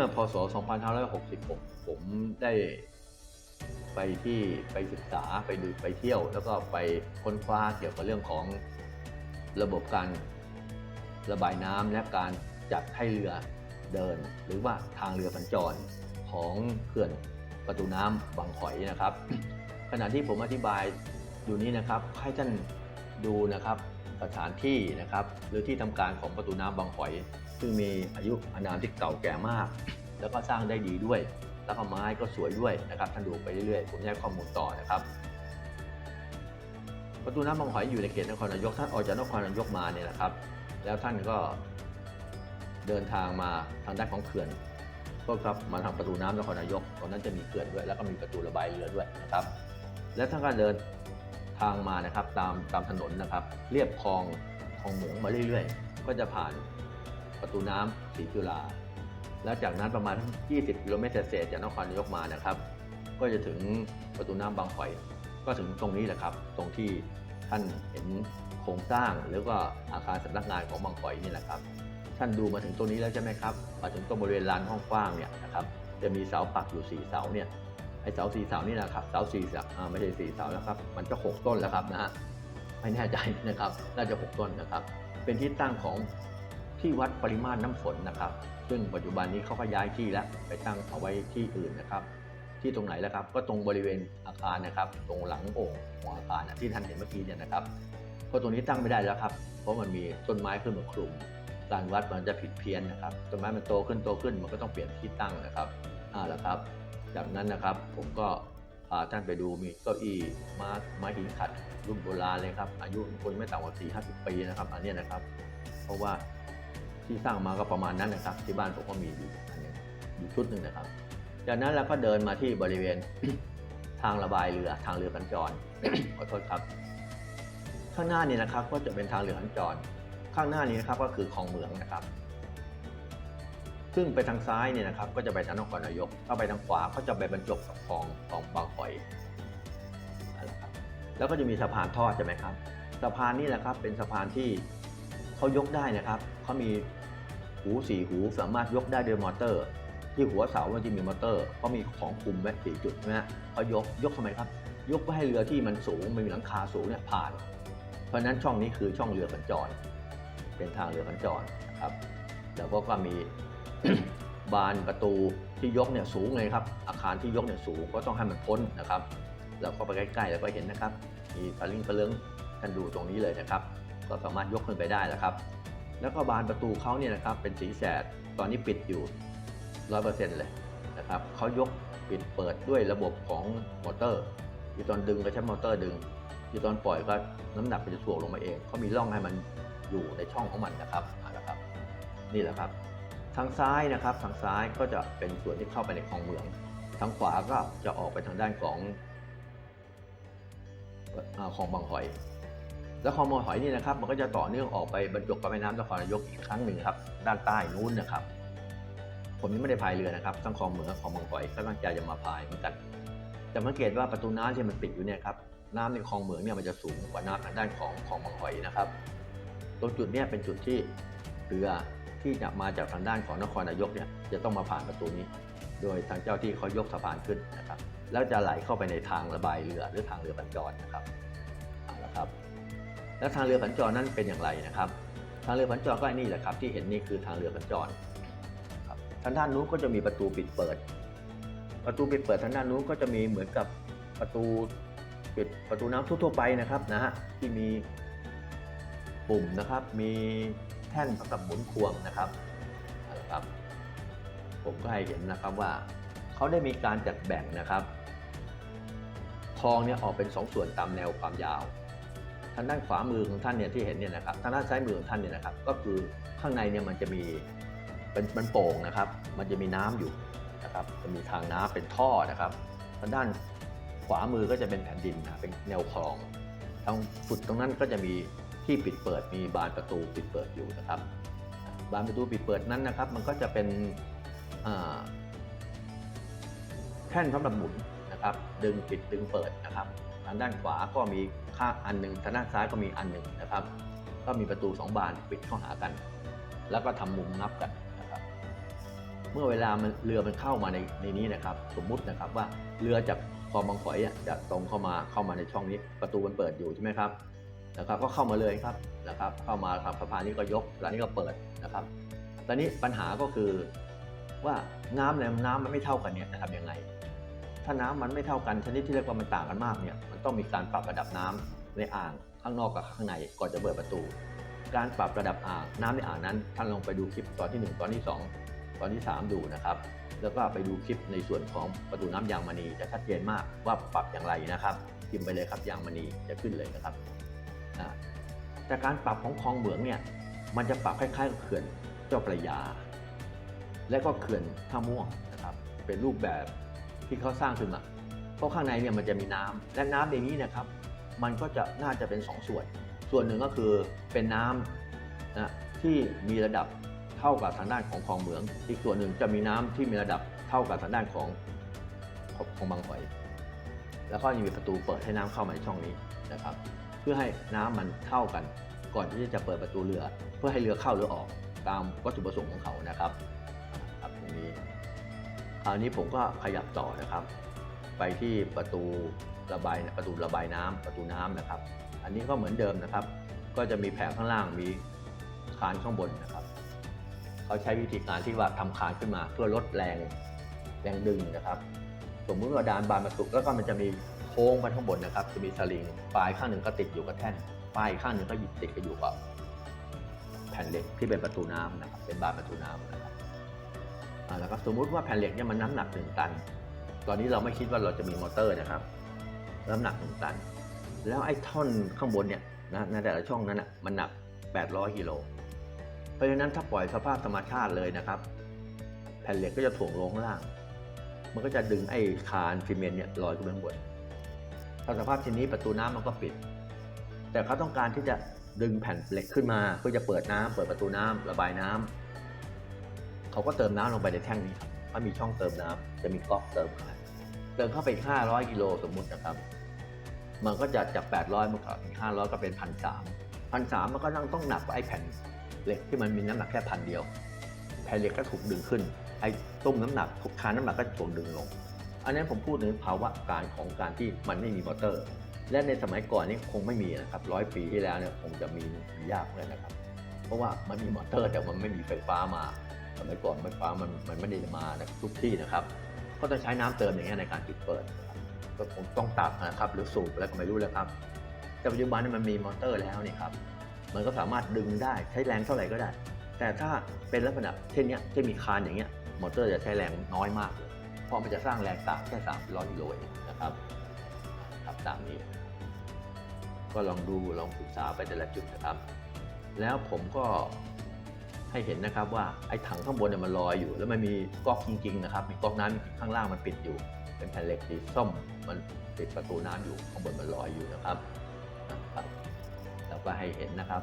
่อพศ 2566 ผมได้ไปที่ไปศึกษาไปดูไปเที่ยว แล้วก็ไปค้นคว้าเกี่ยวกับเรื่องของระบบการระบายน้ำและการจัดให้เรือเดิน หรือว่าทางเรือสัญจรของเขื่อนประตูน้ำบางขอยนะครับ ขณะที่ผมอธิบายอยู่นี้นะครับให้ท่านดูนะครับสถานที่นะครับ หรือที่ทำการของประตูน้ำบางขอย ซึ่งมีอายุอานามที่เก่าแก่มาก แล้วก็สร้างได้ดีด้วย แล้วก็ไม้ก็สวยด้วยนะครับท่านดูไปเรื่อยๆ ผมจะให้ข้อมูลต่อนะครับประตูน้ำบางขอยอยู่ในเขตนครนายกท่านออกจากนครนายกมาเนี่ยนะครับ แล้วท่านก็เดินทางมาทางด้านของเขื่อนก็ครับมาทางประตูน้ำนครนายกตรงนั้นจะมีเขื่อนด้วย แล้วก็มีประตูระบายเรือด้วยนะครับ และท่านก็เดินทางมานะครับตามตามถนนนะครับเรียบคลองคลองเหมืองมาเรื่อยๆ ก็จะผ่าน ประตูน้ำศรีจุฬาแล้วจากนั้นประมาณ 20 กิโลเมตรเศษจากนครนายกมานะครับ ก็จะถึงประตูน้ำบางขอยก็ถึงตรงนี้แหละครับ ตรงที่ท่านเห็นโครงสร้างหรือว่าอาคารสำนักงานของบางขอยนี่แหละครับ ท่านดูมาถึงตรงนี้แล้วใช่ไหมครับ มาถึงตรงบริเวณลานห้องกว้างเนี่ยนะครับ จะมีเสาปักอยู่สี่เสาเนี่ย ไอ้เสาสี่เสานี่นะครับ เสาสี่เสาอ่าไม่ใช่สี่เสาแล้วครับ มันจะหกต้นแล้วครับนะฮะ ไม่แน่ใจนะครับ น่าจะหกต้นนะครับ เป็นที่ตั้งของ ที่วัดปริมาณน้ำฝนนะครับ ซึ่งปัจจุบันนี้เขาก็ย้ายที่แล้วไปตั้งเอาไว้ที่อื่นนะครับ ที่ตรงไหนแล้วครับ ก็ตรงบริเวณอาคารนะครับ ตรงหลังโอ่งของอาคารนะที่ท่านเห็นเมื่อกี้เนี่ยนะครับก็ตรงนี้ตั้งไม่ได้แล้วครับ เพราะมันมีต้นไม้ขึ้นมาคลุมการวัดมันจะผิดเพี้ยนนะครับต้นไม้มันโตขึ้นโตขึ้นมันก็ต้องเปลี่ยนที่ตั้งนะครับอ่าแล้วครับ จากนั้นนะครับผมก็พาท่านไปดูมีเก้าอี้ม้าไม้หินขัดรุ่นโบราณเลยครับอายุคนไม่ต่ำกว่าสี่ห้าสิบปีนะครับ อันนี้นะครับ เพราะว่า ที่สร้างมาก็ประมาณนั้นนะครับ ที่บ้านผมก็มีอยู่อันหนึงอยู่ชุดหนึ่งนะครับ จากนั้นเราก็เดินมาที่บริเวณทางระบายเรือทางเรือสัญจรขอโทษครับ ข้างหน้านี่นะครับ ก็จะเป็นทางเรือสัญจร ข้างหน้านี้นะครับก็คือคลองเมืองนะครับ ซึ่งไปทางซ้ายเนี่ยนะครับ ก็จะไปทางนครนายก ถ้าไปทางขวาก็จะไปบรรจบกับคลองคลองบางหอยนั่นและครับแล้วก็จะมีสะพานทอดใช่ไหมครับ สะพานนี่แหละครับ เป็นสะพานที่ เขายกได้นะครับเขามีหูสี่หูสามารถยกได้ด้วยมอเตอร์ ที่หัวเสามันจะมีมอเตอร์เขามีของคุมไว้สี่จุดนะฮะเขายกยกทำไมครับ ยกเพื่อให้เรือที่มันสูงมันมีหลังคาสูงเนี่ยผ่าน เพราะฉะนั้นช่องนี้คือช่องเรือสัญจรเป็นทางเรือสัญจรนะครับแล้วก็ก็มีบานประตูที่ยกเนี่ยสูงเลยครับ อาคารที่ยกเนี่ยสูงก็ต้องให้มันพ้นนะครับเราก็ไปใกล้ๆแล้วก็เห็นนะครับ มีพลิงพะเลิงท่านดูตรงนี้เลยนะครับ ก็สามารถยกขึ้นไปได้แล้วครับ แล้วก็บานประตูเขาเนี่ยนะครับเป็นสีแสดตอนนี้ปิดอยู่ร้อยเปอร์เซ็นต์เลยนะครับเขายกปิดเปิดด้วยระบบของมอเตอร์ ที่ตอนดึงก็ใช้มอเตอร์ดึง ที่ตอนปล่อยก็น้ำหนักมันจะถ่วงลงมาเองเขามีร่องให้มันอยู่ในช่องของมันนะครับนะครับ นี่แหละครับทางซ้ายนะครับทางซ้ายก็จะเป็นส่วนที่เข้าไปในคลองเมือง ทางขวาก็จะออกไปทางด้านของอาคลองบางหอย ล้วคลองบางหอยนี่นะครับมันก็จะต่อเนื่องออกไปบรรจบกับแม่น้ำนครนายกอีกครั้งหนึ่งครับด้านใต้นู้นนะครับ ผมยังไม่ได้พายเรือนะครับทั้งคลองเหมืองกับคลองบางหอยก็ตั้งใจจะมาพายเหมือนกันแต่สังเกตว่าประตูน้ำที่มันปิดอยู่เนี่ยครับน้ำในคลองเหมืองเนี่ยมันจะสูงกว่าน้ำทางด้านของคลองบางหอยนะครับ ตรงจุดเนี้ยเป็นจุดที่เรือที่จะมาจากทางด้านของนครนายกเนี่ยจะต้องมาผ่านประตูนี้ โดยทางเจ้าที่เขายกสะพานขึ้นนะครับ แล้วจะไหลเข้าไปในทางระบายเรือหรือทางเรือสัญจรนะครับเอาละครับ แล้วทางเรือสัญจรนั้นเป็นอย่างไรนะครับ ทางเรือสัญจรก็อันนี่แหละครับ ที่เห็นนี่คือทางเรือสัญจรครับทางด้านนู้นก็จะมีประตูปิดเปิด ประตูปิดเปิดทางด้านนู้นก็จะมีเหมือนกับประตูปิดประตูน้ำทั่วๆไปนะครับนะฮะที่มีปุ่มนะครับมีแท่นสำหรับหมุนควงนะครับเอาละครับ ผมก็ให้เห็นนะครับว่าเขาได้มีการจัดแบ่งนะครับคลองเนี่ยออกเป็นสองส่วนตามแนวความยาวางด้านขวามือของท่านเนี่ยที่เห็นเนี่ยนะครับทางด้านซ้ายมือของท่านเนี่ยนะครับก็คือข้างในเนี่ยมันจะมีเป็นมันโป่งนะครับ มันจะมีน้ำอยู่นะครับจะมีทางน้ำเป็นท่อนะครับทางด้านขวามือก็จะเป็นแผ่นดินนะเป็นแนวคลองทางสุดตรงนั้นก็จะมีที่ปิดเปิดมีบานประตูปิดเปิดอยู่นะครับ บานประตูปิดเปิดนั้นนะครับ มันก็จะเป็นแท่นสำหรับหมุนนะครับ ดึงปิดดึงเปิดนะครับ ทางด้านขวาก็มี ข้างอันหนึ่งทางด้านซ้ายก็มีอันหนึ่งนะครับ ก็มีประตูสองบานปิดเข้าหากัน แล้วก็ทำมุมนับกันนะครับ เมื่อเวลามันเรือมันเข้ามาในในนี้นะครับ สมมุตินะครับว่าเรือจากคลองบางฝอยจะตรงเข้ามาเข้ามาในช่องนี้ ประตูมันเปิดอยู่ใช่ไหมครับนะครับ ก็เข้ามาเลยครับนะครับ เข้ามาครับสะพานนี้ก็ยกสะพานนี้ก็เปิดนะครับ ตอนนี้ปัญหาก็คือว่าน้ำในน้ำมันไม่เท่ากันเนี่ยจะทำยังไง ถ้าน้ำมันไม่เท่ากันชนิดที่เรียกว่ามันต่างกันมากเนี่ย ต้องมีการปรับระดับน้ำในอ่างข้างนอกกับข้างในก่อนจะเปิดประตู การปรับระดับอ่างน้ำในอ่างนั้นท่านลองไปดูคลิปตอนที่ 1 ตอนที่ 2 ตอนที่ 3 ดูนะครับ แล้วก็ไปดูคลิปในส่วนของประตูน้ำยางมณีจะชัดเจนมากว่าปรับอย่างไรนะครับพิมพ์ไปเลยครับยางมณีจะขึ้นเลยนะครับแต่การปรับของคลองเหมืองเนี่ยมันจะปรับคล้ายๆกับเขื่อนเจ้าพระยา และก็เขื่อนท่าม่วงนะครับเป็นรูปแบบที่เขาสร้างขึ้นมา เพราะข้างในเนี่ยมันจะมีน้ำและน้ำในนี้นะครับ มันก็จะน่าจะเป็น 2 ส่วน ส่วนหนึ่งก็คือเป็นน้ำนะที่มีระดับเท่ากับทางด้านของคลองเหมือง อีกส่วนหนึ่งจะมีน้ำที่มีระดับเท่ากับทางด้านของของของบางหอย แล้วก็ยังมีประตูเปิดให้น้ำเข้ามาในช่องนี้นะครับ เพื่อให้น้ำมันเท่ากัน ก่อนที่จะเปิดประตูเรือ เพื่อให้เรือเข้าหรือออกตามวัตถุประสงค์ของเขานะครับครับตรงนี้คราวนี้ผมก็ขยับต่อนะครับ ไปที่ประตูระบายประตูระบายน้ำประตูน้ำนะครับ อันนี้ก็เหมือนเดิมนะครับ ก็จะมีแผงข้างล่างมีคานข้างบนนะครับเขาใช้วิธีการที่ว่าทำคานขึ้นมาเพื่อลดแรงแรงดึงนะครับ สมมุติว่าดานบานประตูแล้วก็มันจะมีโค้งไปข้างบนนะครับ จะมีสลิงปลายข้างหนึ่งก็ติดอยู่กับแท่นปลายข้างหนึ่งก็ติดกับอยู่กับแผ่นเหล็กที่เป็นประตูน้ำนะครับเป็นบานประตูน้ำนะครับแล้วก็สมมุติว่าแผ่นเหล็กเนี่ยมันน้ำหนักหนึ่งตัน ตอนนี้เราไม่คิดว่าเราจะมีมอเตอร์นะครับน้ำหนักหนึ่งตัน แล้วไอ้ท่อนข้างบนเนี่ยนะในแต่ละช่องนั้นอนะมันหนัก 800กิโลเพราะฉะนั้นถ้าปล่อยสภาพธรรมชาติเลยนะครับ แผ่นเหล็กก็จะถ่วงลงล่าง มันก็จะดึงไอ้คานซีเมนต์เนี่ยลอยขึ้นไปข้างบนถ้าสภาพเช่นนี้ประตูน้ำมันก็ปิด แต่เขาต้องการที่จะดึงแผ่นเหล็กขึ้นมาเพื่อจะเปิดน้ำเปิดประตูน้ำระบายน้ำเขาก็เติมน้ำลงไปในแท่งนี้ครับ ถ้ามีช่องเติมน้ำจะมีก๊อกเติมเข้เติมเข้าไป500กิโลสมมุตินะครับ มันก็จะจาก800มันก็อีก500ก็เป็นพันสามพันสามมันก็ต้องต้องหนักกว่าไอ้แผ่นเหล็กที่มันมีน้ำหนักแค่พันเดียว แผ่นเหล็กก็ถูกดึงขึ้น ไอ้ตุ้มน้ำหนักทุกคานน้ำหนักก็ถูกดึงลง อันนี้ผมพูดถึงภาวะการของการที่มันไม่มีมอเตอร์ และในสมัยก่อนนี่คงไม่มีนะครับร้อยปีที่แล้วเนี่ยคงจะมียากเลยนะครับ เพราะว่ามันมีมอเตอร์แต่มันไม่มีไฟฟ้ามา สมัยก่อนไฟฟ้ามันมันไม่ได้มาทุกที่นะครับ ก็ต้องใช้น้ำเติมอย่างเงี้ยในการจุดเปิดก็คงต้องตักนะครับหรือสูบอะไรก็ไม่รู้แล้วครับ แต่ปัจจุบันนี้มันมีมอเตอร์แล้วนี่ครับมันก็สามารถดึงได้ใช้แรงเท่าไหร่ก็ได้ แต่ถ้าเป็นลักษณะเช่นเนี้ยที่มีคานอย่างเงี้ยมอเตอร์จะใช้แรงน้อยมากเลยเพราะมันจะสร้างแรงต่างแค่300กิโลเองนะครับครับตามนี้ ก็ลองดูลองศึกษาไปแต่ละจุดนะครับ แล้วผมก็ ให้เห็นนะครับว่าไอ้ถังข้างบนเนี่ยมันลอยอยู่ แล้วมันมีก๊อกจริงๆนะครับมีก๊อกน้ำข้างล่างมันปิดอยู่ เป็นแผ่นเหล็กสีส้มมันปิดประตูน้ำอยู่ข้างบนมันลอยอยู่นะครับ แล้วก็ให้เห็นนะครับ